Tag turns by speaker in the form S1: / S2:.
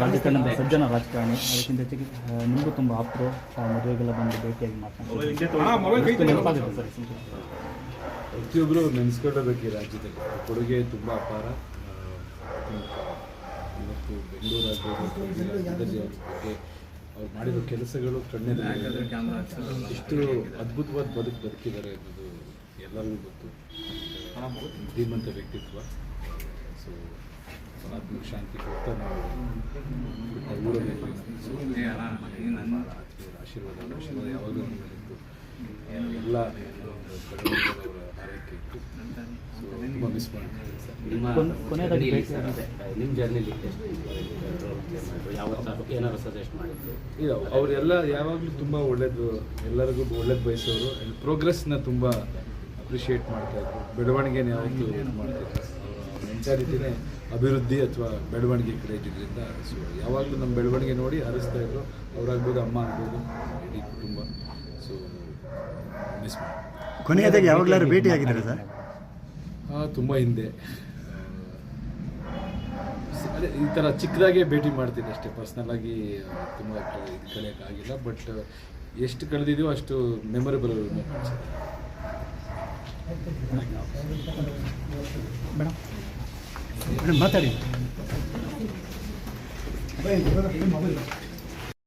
S1: ರಾಜಕಾರಣದ ಸಜ್ಜನ ರಾಜಕಾರಣಿ ಅದಕ್ಕಿಂತ ಹೆಚ್ಚಿಗೆ ನಿಮಗೂ ತುಂಬ ಆಪ್ತರು ಮದುವೆಗೆಲ್ಲ ಬಂದು ಭೇಟಿಯಾಗಿ ಮಾತಾಡ್ತಾರೆ ನೆನಪಾಗುತ್ತೆ ಸರ್.
S2: ಪ್ರತಿಯೊಬ್ಬರು ನೆನೆಸ್ಕೊಳ್ಳಬೇಕು ಈ ರಾಜ್ಯದಲ್ಲಿ ಕೊಡುಗೆ ತುಂಬ ಅಪಾರ. ಇವತ್ತು ಬೆಂಗಳೂರು ಆಗ್ಬೋದು ಬಗ್ಗೆ ಅವ್ರು ಮಾಡಿರೋ ಕೆಲಸಗಳು ಕಣ್ಣಿನ ಎಷ್ಟು ಅದ್ಭುತವಾದ ಬದುಕು ಬದುಕಿದ್ದಾರೆ ಅನ್ನೋದು ಎಲ್ಲರಿಗೂ ಗೊತ್ತು. ಧೀಮಂತ ವ್ಯಕ್ತಿತ್ವ. ಸೊ ಆತ್ಮಕ್ಕೆ ಶಾಂತಿ ಕೊಡ್ತಾ ನಾವು ಊರಲ್ಲಿ ಆಶೀರ್ವಾದ ಅವ್ರ ಆಶೀರ್ವಾದ ಯಾವಾಗಲೂ ನಮ್ಮ ಮೇಲಿತ್ತು ಎಲ್ಲ ಬೆಳವಣಿಗೆಯವರ ಹಾರೈಕೆ ಇತ್ತು ಮಿಸ್ ಮಾಡ್ತೀನಿ
S3: ನಿಮ್ಮ ಜರ್ನಿಲಿ ಏನಾದ್ರು ಸಜೆಸ್ಟ್ ಮಾಡಿದ್ರು
S2: ಇಲ್ಲ ಅವರೆಲ್ಲ ಯಾವಾಗಲೂ ತುಂಬ ಒಳ್ಳೇದು ಎಲ್ಲರಿಗೂ ಒಳ್ಳೇದು ಬಯಸೋರು ಪ್ರೋಗ್ರೆಸ್ನ ತುಂಬ ಅಪ್ರಿಷಿಯೇಟ್ ಮಾಡ್ತಾಯಿದ್ರು ಬೆಳವಣಿಗೆನ ಯಾವತ್ತೂ ಮಾಡ್ತಾ ಮಾಡ್ತಿದ್ರು ಅವರ ಮೆಂಟಾಲಿಟಿನೇ ಅಭಿವೃದ್ಧಿ ಅಥವಾ ಬೆಳವಣಿಗೆ ಕಡೆ ಇದ್ದಿದ್ದರಿಂದ ಸೊ ಯಾವಾಗಲೂ ನಮ್ಮ ಬೆಳವಣಿಗೆ ನೋಡಿ ಹರಿಸ್ತಾ ಇದ್ರು ಅವರಾಗ್ಬೋದು ಅಮ್ಮ ಆಗ್ಬೋದು ಇಡೀ ಕುಟುಂಬ. ಸೊ ಮಿಸ್ ಮಾಡಿ.
S4: ಕೊನೆಯದಾಗಿ ಯಾವಾಗಲಾದ್ರು ಭೇಟಿ ಆಗಿದ್ದಾರೆ ಸರ್
S2: ತುಂಬ ಹಿಂದೆ. ಅದೇ ಈ ಥರ ಚಿಕ್ಕದಾಗೆ ಭೇಟಿ ಮಾಡ್ತೀನಿ ಅಷ್ಟೇ. ಪರ್ಸ್ನಲ್ಲಾಗಿ ತುಂಬ ಇದು ಕಳೆಯೋಕ್ಕಾಗಿಲ್ಲ ಬಟ್ ಎಷ್ಟು ಕಳೆದಿದೆಯೋ ಅಷ್ಟು ಮೆಮೊರೇಬಲ್ ಮೂಮೆಂಟ್ಸ್
S1: ಮೇಡಮ್
S4: ಮೇಡಮ್ ಮಾತಾಡಿ